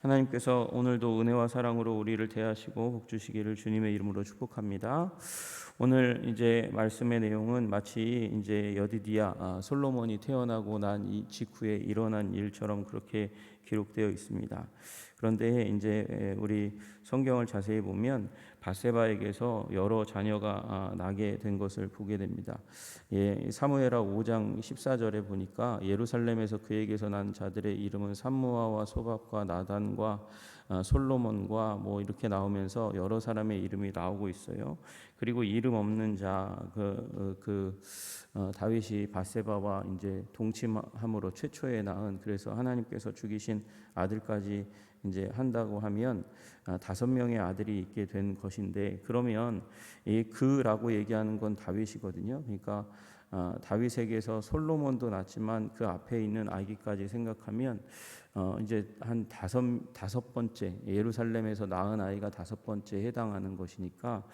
하나님께서 오늘도 은혜와 사랑으로 우리를 대하시고 복 주시기를 주님의 이름으로 축복합니다. 오늘 이제 말씀의 내용은 마치 이제 여디디아 아, 솔로몬이 태어나고 난이 직후에 일어난 일처럼 그렇게 기록되어 있습니다. 그런데 이제 우리 성경을 자세히 보면 바세바에게서 여러 자녀가 아, 나게 된 것을 보게 됩니다. 예, 사무엘하 5장 14절에 보니까 예루살렘에서 그에게서 난 자들의 이름은 삼무아와 소밥과 나단과 아, 솔로몬과 뭐 이렇게 나오면서 여러 사람의 이름이 나오고 있어요. 그리고 이름 없는 자그 그, 어, 다윗이 바세바와 이제 동침함으로 최초에 낳은 그래서 하나님께서 죽이신 아들까지 이제 한다고 하면 아, 다섯 명의 아들이 있게 된 것인데 그러면 이 그라고 얘기하는 건 다윗이거든요. 그러니까 아, 다윗에게서 솔로몬도 낳지만 그 앞에 있는 아기까지 생각하면 어 이제 한 다섯 다섯 번째 예루살렘에서 낳은 아이가 다섯 번째 해당하는 것이니까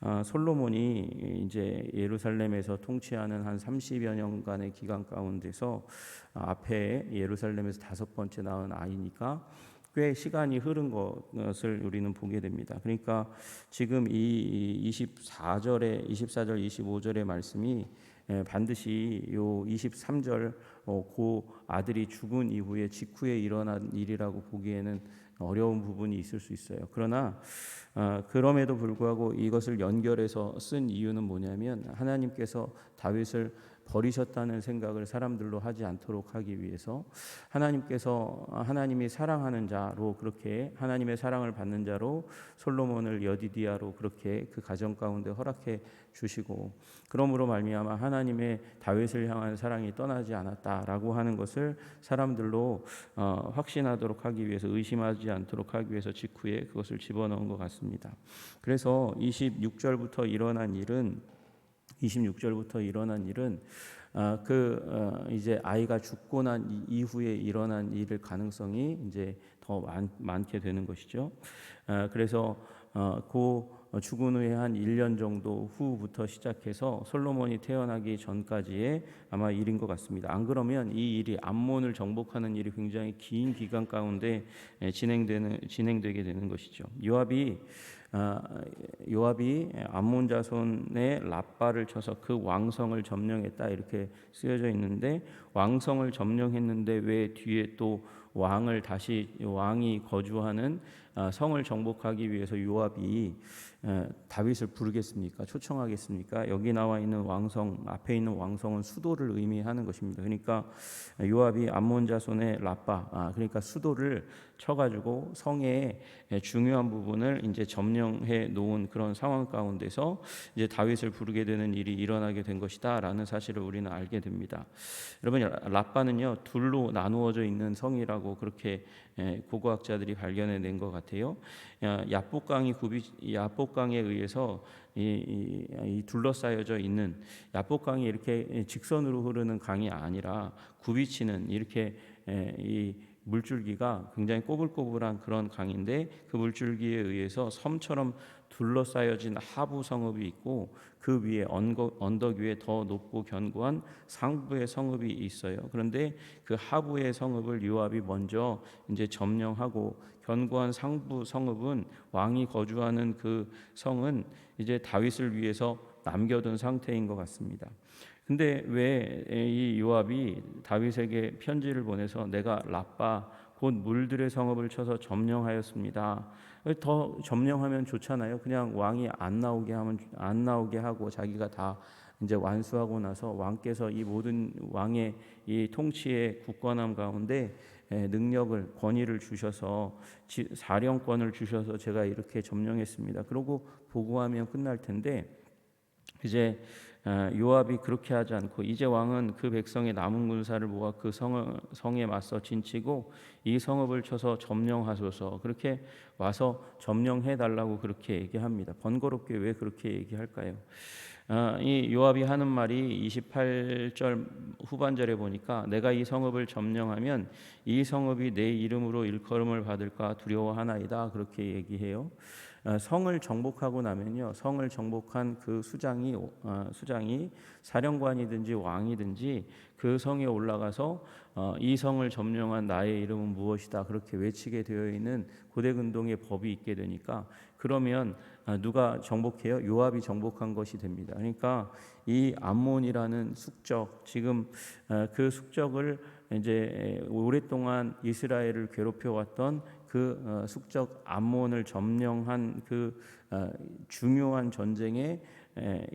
아, 솔로몬이 이제 예루살렘에서 통치하는 한 30여 년간의 기간 가운데서 앞에 예루살렘에서 다섯 번째 낳은 아이니까 꽤 시간이 흐른 것을 우리는 보게 됩니다. 그러니까 지금 이 24절에 24절 25절의 말씀이 반드시 요 23절 그 아들이 죽은 이후에 직후에 일어난 일이라고 보기에는 어려운 부분이 있을 수 있어요. 그러나 어, 그럼에도 불구하고 이것을 연결해서 쓴 이유는 뭐냐면 하나님께서 다윗을 버리셨다는 생각을 사람들로 하지 않도록 하기 위해서 하나님께서 하나님이 사랑하는 자로 그렇게 하나님의 사랑을 받는 자로 솔로몬을 여디디아로 그렇게 그 가정 가운데 허락해 주시고 그러므로 말미암아 하나님의 다윗을 향한 사랑이 떠나지 않았다라고 하는 것을 사람들로 어, 확신하도록 하기 위해서 의심하지 않도록 하기 위해서 직후에 그것을 집어넣은 것 같습니다. 그래서 26절부터 일어난 일은 26절부터 일어난 일은 아, 그 어, 이제 아이가 죽고 난 이후에 일어난 일을 가능성이 이제 더 많, 많게 되는 것이죠. 아, 그래서 어, 그 죽은 후에 한 1년 정도 후부터 시작해서 솔로몬이 태어나기 전까지의 아마 일인 것 같습니다. 안 그러면 이 일이 암몬을 정복하는 일이 굉장히 긴 기간 가운데 진행되는 진행되게 되는 것이죠. 요압이 아, 요압이 암몬 자손의 라빠를 쳐서 그 왕성을 점령했다 이렇게 쓰여져 있는데 왕성을 점령했는데 왜 뒤에 또 왕을 다시 왕이 거주하는 아, 성을 정복하기 위해서 요압이 다윗을 부르겠습니까? 초청하겠습니까? 여기 나와 있는 왕성 앞에 있는 왕성은 수도를 의미하는 것입니다. 그러니까 요압이 암몬 자손의 라빠 아, 그러니까 수도를 쳐가지고 성의 중요한 부분을 이제 점령해 놓은 그런 상황 가운데서 이제 다윗을 부르게 되는 일이 일어나게 된 것이다라는 사실을 우리는 알게 됩니다. 여러분 라빠는요 둘로 나누어져 있는 성이라고 그렇게 고고학자들이 발견해 낸 것 같아요. 야복강이 굽이 야복 강에 의해서 이, 이, 이, 둘러싸여져 있는 야복강이 이렇게 직선으로 흐르는 강이 아니라 굽이치는 이렇게 이 물줄기가 굉장히 꼬불꼬불한 그런 강인데 그 물줄기에 의해서 섬처럼 둘러싸여진 하부 성읍이 있고 그 위에 언덕, 위에 더 높고 견고한 상부의 성읍이 있어요. 그런데 그 하부의 성읍을 요압이 먼저 이제 점령하고 견고한 상부 성읍은 왕이 거주하는 그 성은 이제 다윗을 위해서 남겨둔 상태인 것 같습니다. 근데 왜 이 요압이 다윗에게 편지를 보내서 내가 라빠 곧 물들의 성읍을 쳐서 점령하였습니다. 더 점령하면 좋잖아요. 그냥 왕이 안 나오게 하면 안 나오게 하고 자기가 다 이제 완수하고 나서 왕께서 이 모든 왕의 이 통치의 굳건함 가운데 능력을 권위를 주셔서 사령권을 주셔서 제가 이렇게 점령했습니다. 그러고 보고하면 끝날 텐데 이제 아, 요압이 그렇게 하지 않고 이제 왕은 그 백성의 남은 군사를 모아 그 성, 성에 맞서 진치고 이 성읍을 쳐서 점령하소서 그렇게 와서 점령해 달라고 그렇게 얘기합니다. 번거롭게 왜 그렇게 얘기할까요? 아, 이 요압이 하는 말이 28절 후반절에 보니까 내가 이 성읍을 점령하면 이 성읍이 내 이름으로 일컬음을 받을까 두려워하나이다 그렇게 얘기해요. 아, 성을 정복하고 나면요 성을 정복한 그 수장이 아, 수장 총장이 사령관이든지 왕이든지 그 성에 올라가서 어, 이 성을 점령한 나의 이름은 무엇이다 그렇게 외치게 되어 있는 고대 근동의 법이 있게 되니까 그러면 아, 누가 정복해요? 요압이 정복한 것이 됩니다. 그러니까 이 암몬이라는 숙적 지금 어, 그 숙적을 이제 오랫동안 이스라엘을 괴롭혀 왔던 그 어, 숙적 암몬을 점령한 그 어, 중요한 전쟁에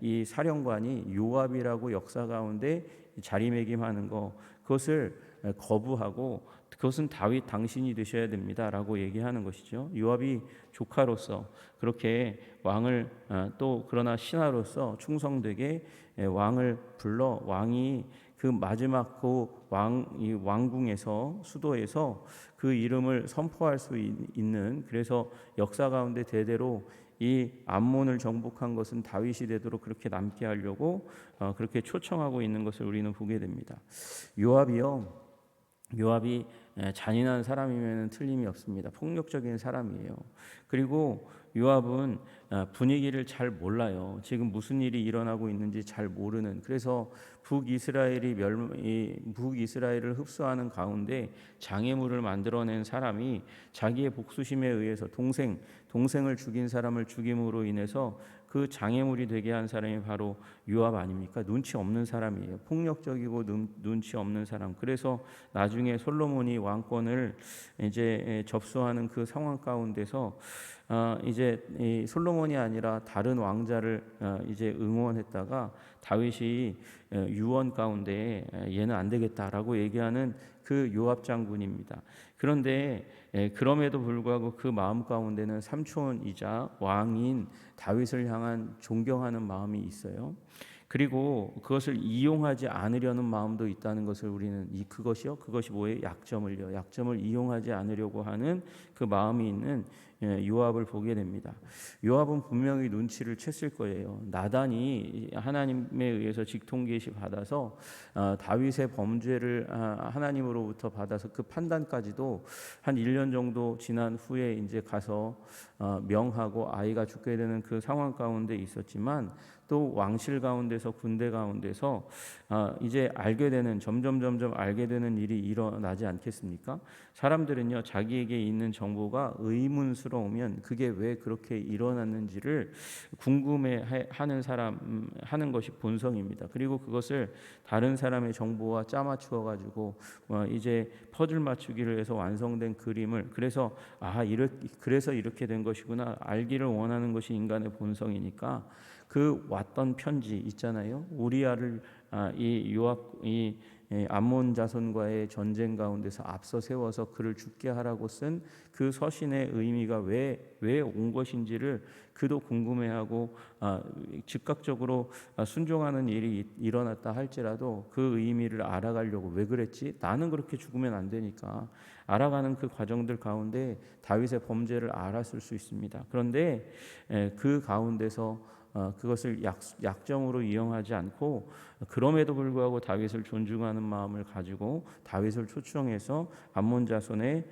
이 사령관이 요압이라고 역사 가운데 자리매김하는 거 그것을 거부하고 그것은 다윗 당신이 되셔야 됩니다라고 얘기하는 것이죠. 요압이 조카로서 그렇게 왕을 어, 또 그러나 신하로서 충성되게 왕을 불러 왕이 그 마지막 그 왕 이 왕궁에서 수도에서 그 이름을 선포할 수 있는 그래서 역사 가운데 대대로 이 암몬을 정복한 것은 다윗이 되도록 그렇게 남게 하려고 어, 그렇게 초청하고 있는 것을 우리는 보게 됩니다. 요압이요. 요압이 잔인한 사람이면 틀림이 없습니다. 폭력적인 사람이에요. 그리고 요압은 어, 분위기를 잘 몰라요. 지금 무슨 일이 일어나고 있는지 잘 모르는. 그래서 북이스라엘이 멸 북이스라엘을 흡수하는 가운데 장애물을 만들어낸 사람이 자기의 복수심에 의해서 동생 동생을 죽인 사람을 죽임으로 인해서 그 장애물이 되게 한 사람이 바로 요압 아닙니까? 눈치 없는 사람이에요. 폭력적이고 눈, 치 없는 사람. 그래서 나중에 솔로몬이 왕권을 이제 접수하는 그 상황 가운데서 어, 이제 이 솔로몬이 아니라 다른 왕자를 어, 이제 응원했다가 다윗이 어, 유언 가운데 얘는 안 되겠다라고 얘기하는 그 요압 장군입니다. 그런데 그럼에도 불구하고 그 마음 가운데는 삼촌이자 왕인 다윗을 향한 존경하는 마음이 있어요. 그리고 그것을 이용하지 않으려는 마음도 있다는 것을 우리는 이 그것이요 그것이 뭐예요 약점을요 약점을 이용하지 않으려고 하는 그 마음이 있는 예, 요압을 보게 됩니다. 요압은 분명히 눈치를 챘을 거예요. 나단이 하나님에 의해서 직통 계시 받아서 어, 다윗의 범죄를 아, 하나님으로부터 받아서 그 판단까지도 한 1년 정도 지난 후에 이제 가서 어, 명하고 아이가 죽게 되는 그 상황 가운데 있었지만 또 왕실 가운데서 군대 가운데서 아, 이제 알게 되는 점점 점점 알게 되는 일이 일어나지 않겠습니까? 사람들은요 자기에게 있는 정보가 의문스러우면 그게 왜 그렇게 일어났는지를 궁금해하는 사람 음, 하는 것이 본성입니다. 그리고 그것을 다른 사람의 정보와 짜맞추어 가지고 어, 이제 퍼즐 맞추기를 해서 완성된 그림을 그래서 아 이렇 그래서 이렇게 된 것이구나 알기를 원하는 것이 인간의 본성이니까 그 왔던 편지 있잖아요. 우리아를 아, 이 요압 이 암몬 자손과의 전쟁 가운데서 앞서 세워서 그를 죽게 하라고 쓴 그 서신의 의미가 왜 왜 온 것인지를 그도 궁금해하고 아, 즉각적으로 아, 순종하는 일이 일어났다 할지라도 그 의미를 알아가려고 왜 그랬지? 나는 그렇게 죽으면 안 되니까 알아가는 그 과정들 가운데 다윗의 범죄를 알았을 수 있습니다. 그런데 그 가운데서 어, 그것을 약, 약점으로 이용하지 않고 그럼에도 불구하고 다윗을 존중하는 마음을 가지고 다윗을 초청해서 암몬 자손의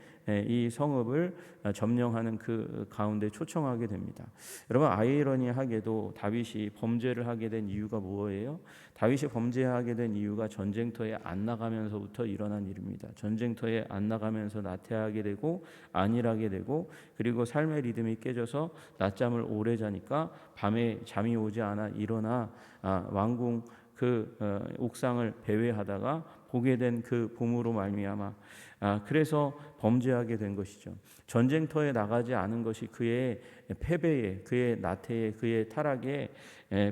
이 성읍을 점령하는 그 가운데 초청하게 됩니다. 여러분 아이러니하게도 다윗이 범죄를 하게 된 이유가 무엇이에요? 다윗이 범죄하게 된 이유가 전쟁터에 안 나가면서부터 일어난 일입니다. 전쟁터에 안 나가면서 나태하게 되고 안일하게 되고 그리고 삶의 리듬이 깨져서 낮잠을 오래 자니까 밤에 잠이 오지 않아 일어나 아, 왕궁 그 어, 옥상을 배회하다가 보게 된 그 봄으로 말미암아 아, 그래서 범죄하게 된 것이죠. 전쟁터에 나가지 않은 것이 그의 패배의, 그의 나태의, 그의 타락의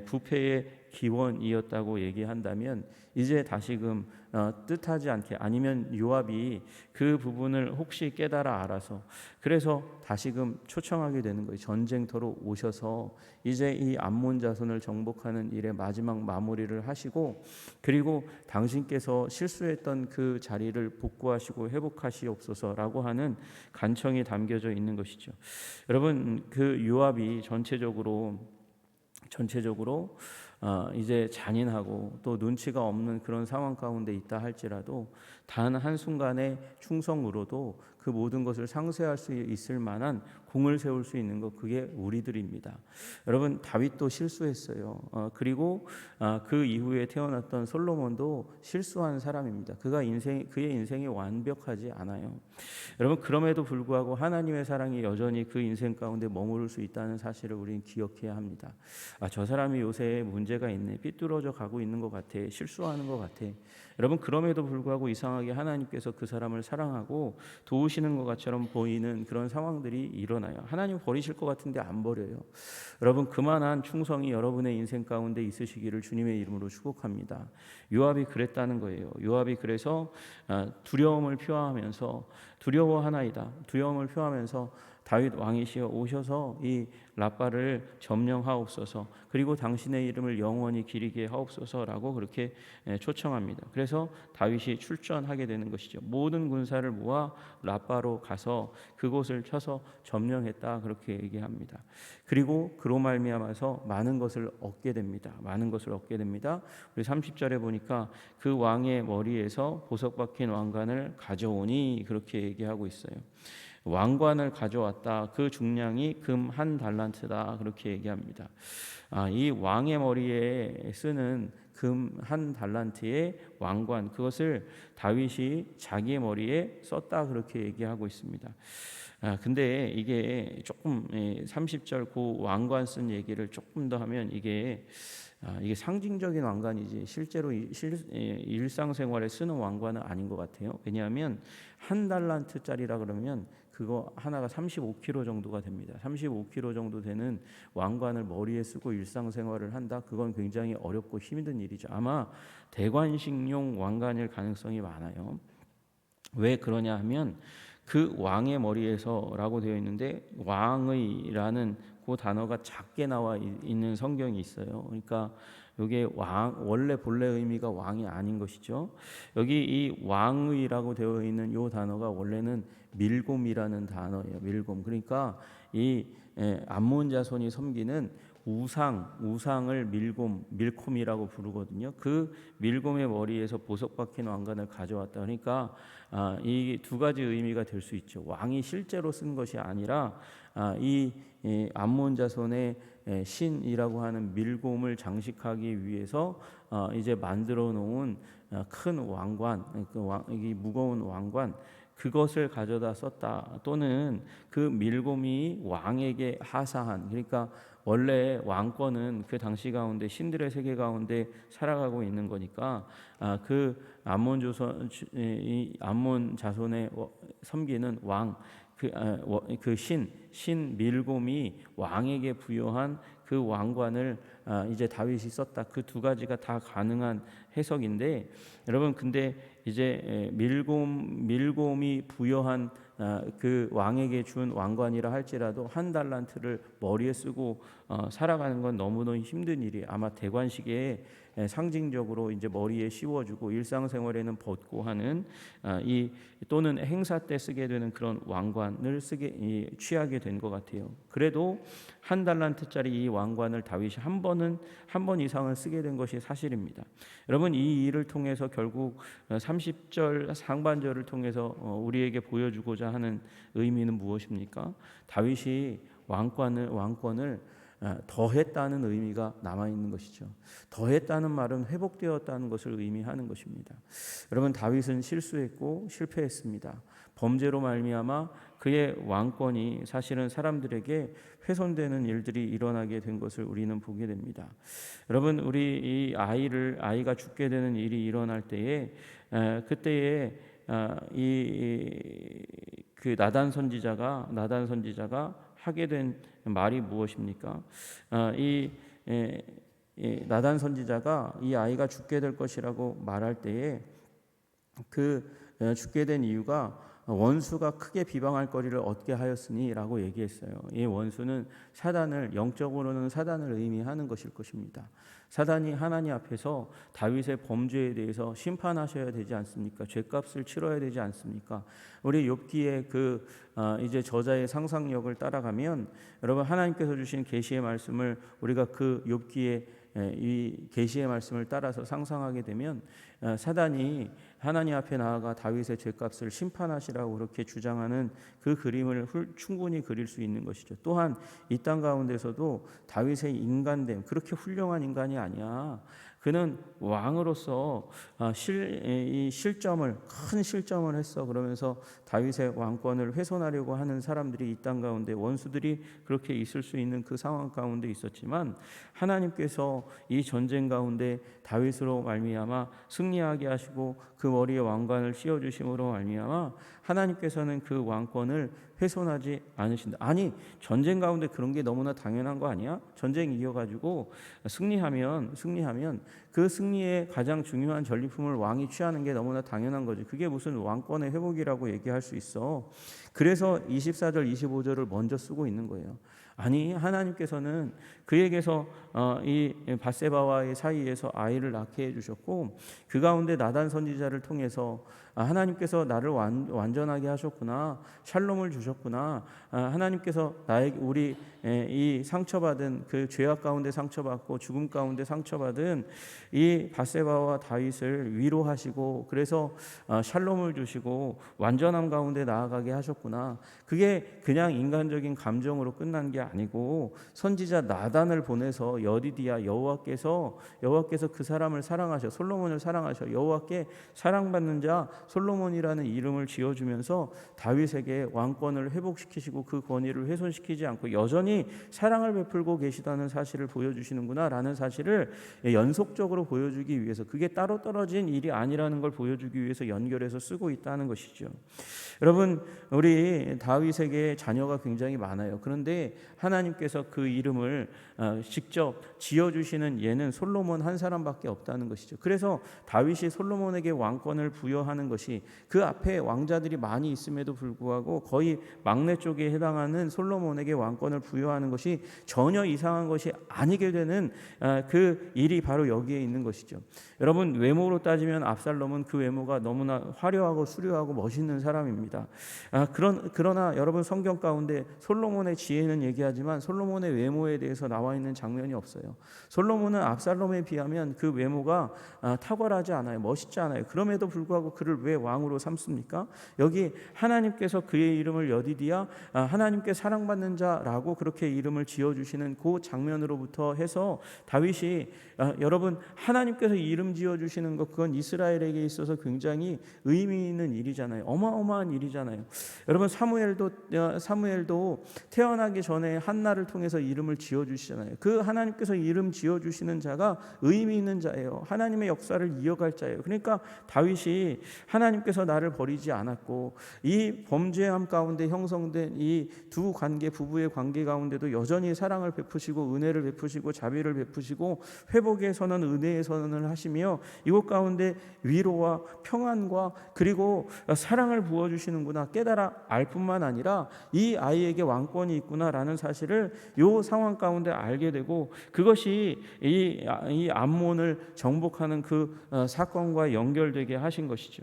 부패의 기원이었다고 얘기한다면 이제 다시금 어, 뜻하지 않게 아니면 요압이 그 부분을 혹시 깨달아 알아서 그래서 다시금 초청하게 되는 거예요. 전쟁터로 오셔서 이제 이 암몬 자손을 정복하는 일의 마지막 마무리를 하시고 그리고 당신께서 실수했던 그 자리를 복구하시고 회복하시옵소서라고 하는 간청이 담겨져 있는 것이죠. 여러분 그 요압이 전체적으로 전체적으로 어, 이제 잔인하고 또 눈치가 없는 그런 상황 가운데 있다 할지라도 단 한순간의 충성으로도 그그 모든 것을 상쇄할 수 있을 만한 공을 세울 수 있는 것 그게 우리들입니다. 여러분 다윗도 실수했어요. 어, 그리고 아, 그 이후에 태어났던 솔로몬도 실수한 사람입니다. 그가 인생 그의 인생이 완벽하지 않아요. 여러분 그럼에도 불구하고 하나님의 사랑이 여전히 그 인생 가운데 머무를 수 있다는 사실을 우리는 기억해야 합니다. 아, 저 사람이 요새 문제가 있네. 삐뚤어져 가고 있는 것 같아. 실수하는 것 같아. 여러분 그럼에도 불구하고 이상하게 하나님께서 그 사람을 사랑하고 도우시는 것 같처럼 보이는 그런 상황들이 일어 나요. 하나님 버리실 것 같은데 안 버려요. 여러분 그만한 충성이 여러분의 인생 가운데 있으시기를 주님의 이름으로 축복합니다. 요압이 그랬다는 거예요. 요압이 그래서 아, 두려움을 표하면서 두려워하나이다. 두려움을 표하면서 다윗 왕이시여 오셔서 이 라빠를 점령하옵소서 그리고 당신의 이름을 영원히 기리게 하옵소서라고 그렇게 초청합니다. 그래서 다윗이 출전하게 되는 것이죠. 모든 군사를 모아 라빠로 가서 그곳을 쳐서 점령했다 그렇게 얘기합니다. 그리고 그로 말미암아서 많은 것을 얻게 됩니다. 많은 것을 얻게 됩니다. 우리 30절에 보니까 그 왕의 머리에서 보석 박힌 왕관을 가져오니 그렇게 얘기하고 있어요. 왕관을 가져왔다. 그 중량이 금 한 달란트다. 그렇게 얘기합니다. 아, 이 왕의 머리에 쓰는 금 한 달란트의 왕관 그것을 다윗이 자기의 머리에 썼다 그렇게 얘기하고 있습니다. 아, 근데 이게 조금 30절 그 왕관 쓴 얘기를 조금 더 하면 이게 아, 이게 상징적인 왕관이지 실제로 실, 일상생활에 쓰는 왕관은 아닌 것 같아요. 왜냐하면 한 달란트짜리라 그러면 그거 하나가 35kg 정도가 됩니다. 35kg 정도 되는 왕관을 머리에 쓰고 일상생활을 한다. 그건 굉장히 어렵고 힘든 일이죠. 아마 대관식용 왕관일 가능성이 많아요. 왜 그러냐 하면 그 왕의 머리에서라고 되어 있는데 왕의라는 그 단어가 작게 나와 있는 성경이 있어요. 그러니까 이게 왕 원래 본래 의미가 왕이 아닌 것이죠. 여기 이 왕의라고 되어 있는 이 단어가 원래는 밀곰이라는 단어예요. 밀곰. 그러니까 이 암몬 자손이 섬기는 우상, 우상을 밀곰, 밀콤이라고 부르거든요. 그 밀곰의 머리에서 보석 박힌 왕관을 가져왔다. 그러니까 아, 이두 가지 의미가 될 수 있죠. 왕이 실제로 쓴 것이 아니라 아, 이 암몬 자손의 신이라고 하는 밀곰을 장식하기 위해서 어, 이제 만들어 놓은 어, 큰 왕관, 그 왕, 이 무거운 왕관 그것을 가져다 썼다. 또는 그 밀곰이 왕에게 하사한 그러니까 원래 왕권은 그 당시 가운데 신들의 세계 가운데 살아가고 있는 거니까 아, 그 암몬 조선 이 암몬 자손의 섬기는 왕 그신 아, 신 밀곰이 왕에게 부여한 그 왕관을 아, 이제 다윗이 썼다. 그 두 가지가 다 가능한 해석인데 여러분 근데 이제 밀곰 밀곰이 부여한 아, 그 왕에게 준 왕관이라 할지라도 한 달란트를 머리에 쓰고 어, 살아가는 건 너무너무 힘든 일이 아마 대관식에 상징적으로 이제 머리에 씌워주고 일상생활에는 벗고 하는 아, 이 또는 행사 때 쓰게 되는 그런 왕관을 쓰게 취하게 된 것 같아요. 그래도 한 달란트짜리 이 왕관을 다윗이 한 번은 한 번 이상을 쓰게 된 것이 사실입니다. 여러분 이 일을 통해서 결국 30절 상반절을 통해서 어, 우리에게 보여주고자 하는 의미는 무엇입니까? 다윗이 왕권을 왕권을 아, 더했다는 의미가 남아 있는 것이죠. 더했다는 말은 회복되었다는 것을 의미하는 것입니다. 여러분 다윗은 실수했고 실패했습니다. 범죄로 말미암아 그의 왕권이 사실은 사람들에게 훼손되는 일들이 일어나게 된 것을 우리는 보게 됩니다. 여러분 우리 이 아이를 아이가 죽게 되는 일이 일어날 때에 그때에 아, 이 그 나단 선지자가 나단 선지자가 하게 된 말이 무엇입니까? 아, 이, 나단 선지자가 이 아이가 죽게 될 것이라고 말할 때에 그 죽게 된 이유가 원수가 크게 비방할 거리를 얻게 하였으니라고 얘기했어요. 이 원수는 사단을 영적으로는 사단을 의미하는 것일 것입니다. 사단이 하나님 앞에서 다윗의 범죄에 대해서 심판하셔야 되지 않습니까? 죄값을 치러야 되지 않습니까? 우리 욥기의 그 어, 이제 저자의 상상력을 따라가면 여러분 하나님께서 주신 계시의 말씀을 우리가 그 욥기의 예, 이 계시의 말씀을 따라서 상상하게 되면 어, 사단이 하나님 앞에 나아가 다윗의 죄값을 심판하시라고 그렇게 주장하는 그 그림을 훌- 충분히 그릴 수 있는 것이죠. 또한 이 땅 가운데서도 다윗의 인간됨 그렇게 훌륭한 인간이 아니야. 그는 왕으로서 아, 실, 이 실점을 큰 실점을 했어. 그러면서 다윗의 왕권을 훼손하려고 하는 사람들이 이 땅 가운데 원수들이 그렇게 있을 수 있는 그 상황 가운데 있었지만 하나님께서 이 전쟁 가운데 다윗으로 말미암아 승리하게 하시고 그 머리에 왕관을 씌워 주심으로 말미암아 하나님께서는 그 왕권을 훼손하지 않으신다. 아니 전쟁 가운데 그런 게 너무나 당연한 거 아니야? 전쟁 이겨가지고 승리하면 승리하면 그 승리의 가장 중요한 전리품을 왕이 취하는 게 너무나 당연한 거지. 그게 무슨 왕권의 회복이라고 얘기할 수 있어. 그래서 24절, 25절을 먼저 쓰고 있는 거예요. 아니 하나님께서는 그에게서 어, 이 바세바와의 사이에서 아이를 낳게 해주셨고 그 가운데 나단 선지자를 통해서 아, 하나님께서 나를 완, 완전하게 하셨구나 샬롬을 주셨구나 아, 하나님께서 나에게 우리 에, 이 상처받은 그 죄악 가운데 상처받고 죽음 가운데 상처받은 이 바세바와 다윗을 위로하시고 그래서 어, 샬롬을 주시고 완전함 가운데 나아가게 하셨구나. 그게 그냥 인간적인 감정으로 끝난 게 아니고 선지자 나단을 보내서 여디디야 여호와께서 여호와께서 그 사람을 사랑하셔 솔로몬을 사랑하셔 여호와께 사랑받는 자 솔로몬이라는 이름을 지어 주면서 다윗에게 왕권을 회복시키시고 그 권위를 훼손시키지 않고 여전히 사랑을 베풀고 계시다는 사실을 보여 주시는구나라는 사실을 연속적으로 보여주기 위해서 그게 따로 떨어진 일이 아니라는 걸 보여주기 위해서 연결해서 쓰고 있다는 것이죠. 여러분 우리 다윗에게 자녀가 굉장히 많아요. 그런데 하나님께서 그 이름을 어, 직접 지어 주시는 예는 솔로몬 한 사람밖에 없다는 것이죠. 그래서 다윗이 솔로몬에게 왕권을 부여하는 것이 그 앞에 왕자들이 많이 있음에도 불구하고 거의 막내 쪽에 해당하는 솔로몬에게 왕권을 부여하는 것이 전혀 이상한 것이 아니게 되는 어, 그 일이 바로 여기에 있는 것이죠. 여러분 외모로 따지면 압살롬은 그 외모가 너무나 화려하고 수려하고 멋있는 사람입니다. 아, 그런 그러나 여러분 성경 가운데 솔로몬의 지혜는 얘기하지만 솔로몬의 외모에 대해서 나와 있는 장면이 없어요. 솔로몬은 압살롬에 비하면 그 외모가 아, 탁월하지 않아요. 멋있지 않아요. 그럼에도 불구하고 그를 왜 왕으로 삼습니까? 여기 하나님께서 그의 이름을 여디디야 아, 하나님께 사랑받는 자라고 그렇게 이름을 지어 주시는 그 장면으로부터 해서 다윗이 아, 여러분 하나님께서 이름 지어 주시는 것 그건 이스라엘에게 있어서 굉장히 의미 있는 일이잖아요. 어마어마한 일이잖아요. 여러분 사무엘도 어, 사무엘도 태어나기 전에 한나를 통해서 이름을 지어 주시잖아요. 그 하나님께서 이름 지어 주시는 자가 의미 있는 자예요. 하나님의 역사를 이어갈 자예요. 그러니까 다윗이 하나님께서 나를 버리지 않았고 이 범죄함 가운데 형성된 이 두 관계 부부의 관계 가운데도 여전히 사랑을 베푸시고 은혜를 베푸시고 자비를 베푸시고 선언 은혜 의 선언을 하시며 이곳 가운데 위로와 평안과 그리고 사랑을 부어 주시는구나 깨달아 알 뿐만 아니라 이 아이에게 왕권이 있구나라는 사실을 요 상황 가운데 알게 되고 그것이 이, 이 암몬을 정복하는 그 어, 사건과 연결되게 하신 것이죠.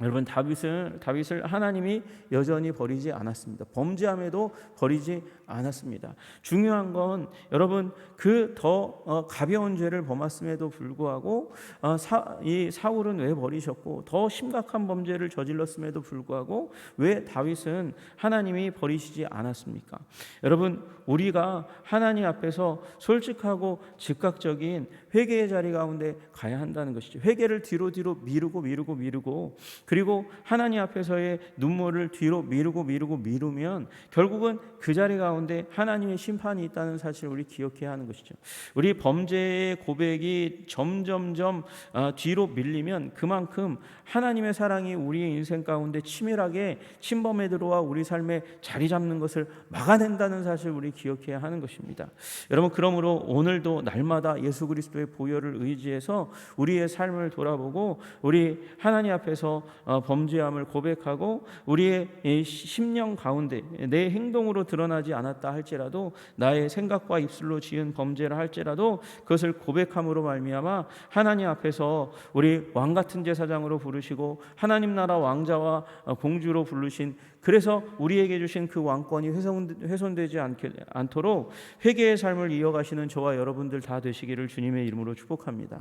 여러분 다윗을 다윗을 하나님이 여전히 버리지 않았습니다. 범죄함에도 버리지 않았습니다. 중요한 건 여러분 그 더 가벼운 죄를 범했음에도 불구하고 어, 사, 이 사울은 왜 버리셨고 더 심각한 범죄를 저질렀음에도 불구하고 왜 다윗은 하나님이 버리시지 않았습니까? 여러분 우리가 하나님 앞에서 솔직하고 즉각적인 회개의 자리 가운데 가야 한다는 것이죠. 회개를 뒤로 뒤로 미루고 미루고 미루고 그리고 하나님 앞에서의 눈물을 뒤로 미루고 미루고 미루면 결국은 그 자리 가운데 하나님의 심판이 있다는 사실을 우리 기억해야 하는 것이죠. 우리 범죄의 고백이 점점점 어, 뒤로 밀리면 그만큼 하나님의 사랑이 우리의 인생 가운데 치밀하게 침범해 들어와 우리 삶에 자리 잡는 것을 막아낸다는 사실을 우리 기억해야 하는 것입니다. 여러분 그러므로 오늘도 날마다 예수 그리스도의 보혈을 의지해서 우리의 삶을 돌아보고 우리 하나님 앞에서 어, 범죄함을 고백하고 우리의 이 심령 가운데 내 행동으로 드러나지 않 았다 할지라도 나의 생각과 입술로 지은 범죄를 할지라도 그것을 고백함으로 말미암아 하나님 앞에서 우리 왕 같은 제사장으로 부르시고 하나님 나라 왕자와 어, 공주로 부르신 그래서 우리에게 주신 그 왕권이 훼손, 훼손 되지 않게, 않도록 회개의 삶을 이어가시는 저와 여러분들 다 되시기를 주님의 이름으로 축복합니다.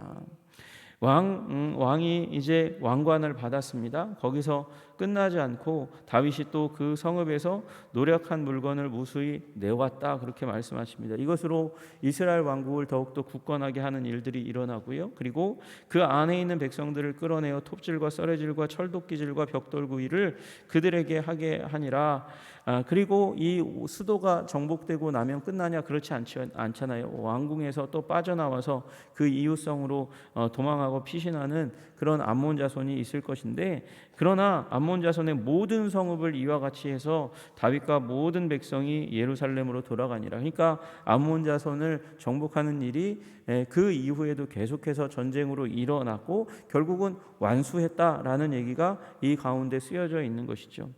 왕 음, 왕이 이제 왕관을 받았습니다. 거기서 끝나지 않고 다윗이 또 그 성읍에서 노력한 물건을 무수히 내왔다 그렇게 말씀하십니다. 이것으로 이스라엘 왕국을 더욱더 굳건하게 하는 일들이 일어나고요. 그리고 그 안에 있는 백성들을 끌어내어 톱질과 썰해질과 철도끼질과 벽돌구이를 그들에게 하게 하니라. 아, 그리고 이 수도가 정복되고 나면 끝나냐 그렇지 않지, 않잖아요. 왕궁에서 또 빠져나와서 그 이웃성으로 어, 도망하고 피신하는 그런 암몬 자손이 있을 것인데 그러나 암몬 자손의 모든 성읍을 이와 같이 해서 다윗과 모든 백성이 예루살렘으로 돌아가니라. 그러니까 암몬 자손을 정복하는 일이 그 이후에도 계속해서 전쟁으로 일어났고 결국은 완수했다라는 얘기가 이 가운데 쓰여져 있는 것이죠.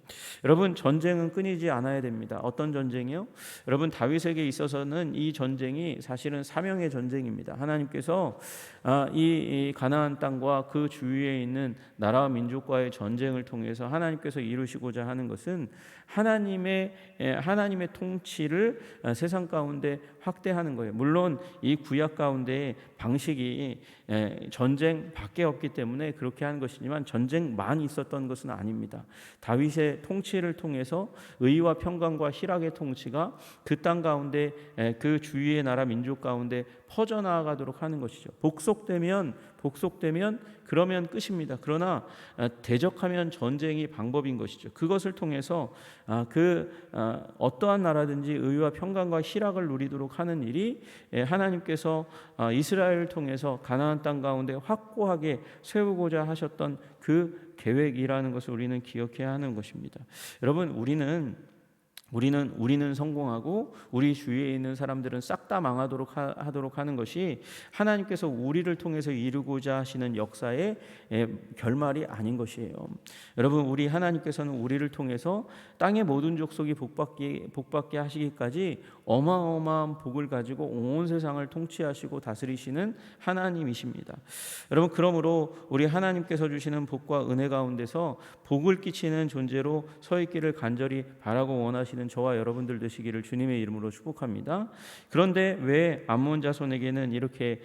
여러분 전쟁은 끊이지 않아야 됩니다. 어떤 전쟁이요? 여러분 다윗에게 있어서는 이 전쟁이 사실은 사명의 전쟁입니다. 하나님께서 아, 이 가나안 땅과 그 주위에 있는 나라와 민족과의 전쟁을 통해서 하나님께서 이루시고자 하는 것은 하나님의 하나님의 통치를 아, 세상 가운데 확대하는 거예요. 물론 이 구약 가운데 방식이 전쟁 밖에 없기 때문에 그렇게 하는 것이지만 전쟁만 있었던 것은 아닙니다. 다윗의 통치를 통해서 의와 평강과 희락의 통치가 그 땅 가운데 그 주위의 나라 민족 가운데 퍼져 나가도록 하는 것이죠. 복속되면 복속되면 그러면 끝입니다. 그러나 아, 대적하면 전쟁이 방법인 것이죠. 그것을 통해서 아, 그 아, 어떠한 나라든지 의와 평강과 희락을 누리도록 하는 일이 예, 하나님께서 이스라엘을 통해서 가나안 땅 가운데 확고하게 세우고자 하셨던 그 계획이라는 것을 우리는 기억해야 하는 것입니다. 여러분 우리는 우리는 우리는 성공하고 우리 주위에 있는 사람들은 싹 다 망하도록 하, 도록 하는 것이 하나님께서 우리를 통해서 이루고자 하시는 역사의 결말이 아닌 것이에요. 여러분 우리 하나님께서는 우리를 통해서 땅의 모든 족속이 복받게 복받게 하시기까지 어마어마한 복을 가지고 온 세상을 통치하시고 다스리시는 하나님이십니다. 여러분 그러므로 우리 하나님께서 주시는 복과 은혜 가운데서 복을 끼치는 존재로 서 있기를 간절히 바라고 원하시 는 저와 여러분들 되시기를 주님의 이름으로 축복합니다. 그런데 왜 암몬 자손에게는 이렇게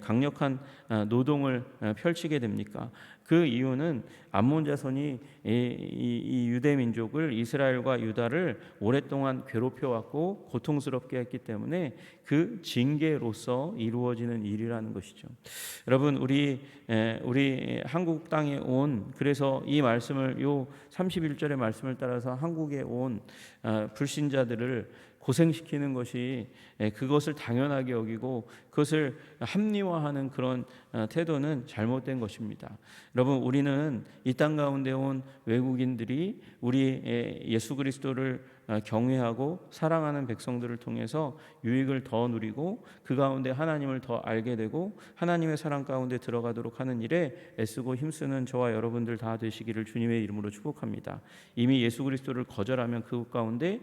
강력한 아, 노동을 아, 펼치게 됩니까? 그 이유는 암몬 자손이 이, 이, 유대 민족을 이스라엘과 유다를 오랫동안 괴롭혀 왔고 고통스럽게 했기 때문에 그 징계로서 이루어지는 일이라는 것이죠. 여러분 우리 우리 한국 땅에 온 그래서 이 말씀을 요 31절의 말씀을 따라서 한국에 온 아, 불신자들을 고생시키는 것이 예, 그것을 당연하게 여기고 그것을 합리화하는 그런 어, 태도는 잘못된 것입니다. 여러분 우리는 이 땅 가운데 온 외국인들이 우리 예수 그리스도를 어, 경외하고 사랑하는 백성들을 통해서 유익을 더 누리고 그 가운데 하나님을 더 알게 되고 하나님의 사랑 가운데 들어가도록 하는 일에 애쓰고 힘쓰는 저와 여러분들 다 되시기를 주님의 이름으로 축복합니다. 이미 예수 그리스도를 거절하면 그 가운데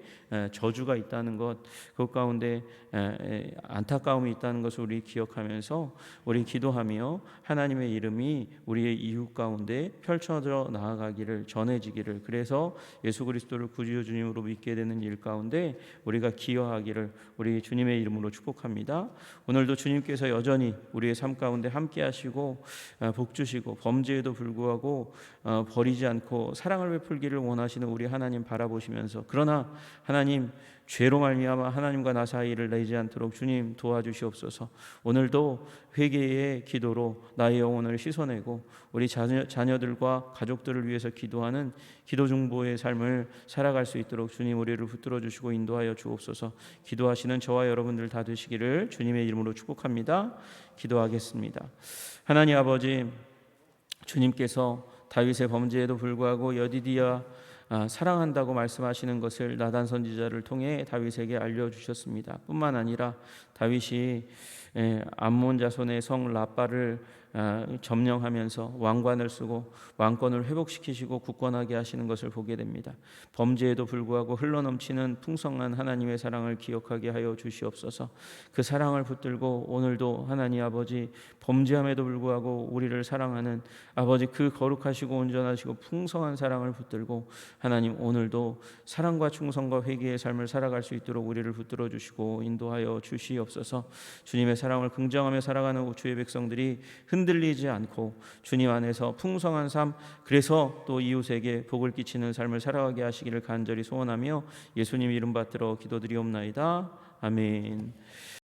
저주가 있다는 것, 그 가운데 안타까움이 있다는 것을 우리 기억하면서 우리 기도하며 하나님의 이름이 우리의 이웃 가운데 펼쳐져 나아가기를 전해지기를 그래서 예수 그리스도를 구주여 주님으로 믿게 되는 일 가운데 우리가 기여하기를 우리 주님의 이름으로 축복합니다. 오늘도 주님께서 여전히 우리의 삶 가운데 함께 하시고 어, 복 주시고 범죄에도 불구하고 어, 버리지 않고 사랑을 베풀기를 원하시는 우리 하나님 바라보시면서 그러나 하나님 죄로 말미암아 하나님과 나 사이를 내지 않도록 주님 도와주시옵소서. 오늘도 회개의 기도로 나의 영혼을 씻어내고 우리 자녀, 자녀들과 가족들을 위해서 기도하는 기도 중보의 삶을 살아갈 수 있도록 주님 우리를 붙들어 주시고 인도하여 주옵소서. 기도하시는 저와 여러분들 다 되시기를 주님의 이름으로 축복합니다. 기도하겠습니다. 하나님 아버지 주님께서 다윗의 범죄에도 불구하고 여디디아 아, 사랑한다고 말씀하시는 것을 나단 선지자를 통해 다윗에게 알려 주셨습니다. 뿐만 아니라 다윗이 암몬 자손의 성 라빠를 아, 점령하면서 왕관을 쓰고 왕권을 회복시키시고 굳건하게 하시는 것을 보게 됩니다. 범죄에도 불구하고 흘러넘치는 풍성한 하나님의 사랑을 기억하게 하여 주시옵소서. 그 사랑을 붙들고 오늘도 하나님 아버지 범죄함에도 불구하고 우리를 사랑하는 아버지 그 거룩하시고 온전하시고 풍성한 사랑을 붙들고 하나님 오늘도 사랑과 충성과 회개의 삶을 살아갈 수 있도록 우리를 붙들어 주시고 인도하여 주시옵소서. 주님의 사랑을 긍정하며 살아가는 주의 백성들이 흔들리지 않고 주님 안에서 풍성한 삶 그래서 또 이웃에게 복을 끼치는 삶을 살아가게 하시기를 간절히 소원하며 예수님 이름 받들어 기도드리옵나이다. 아멘.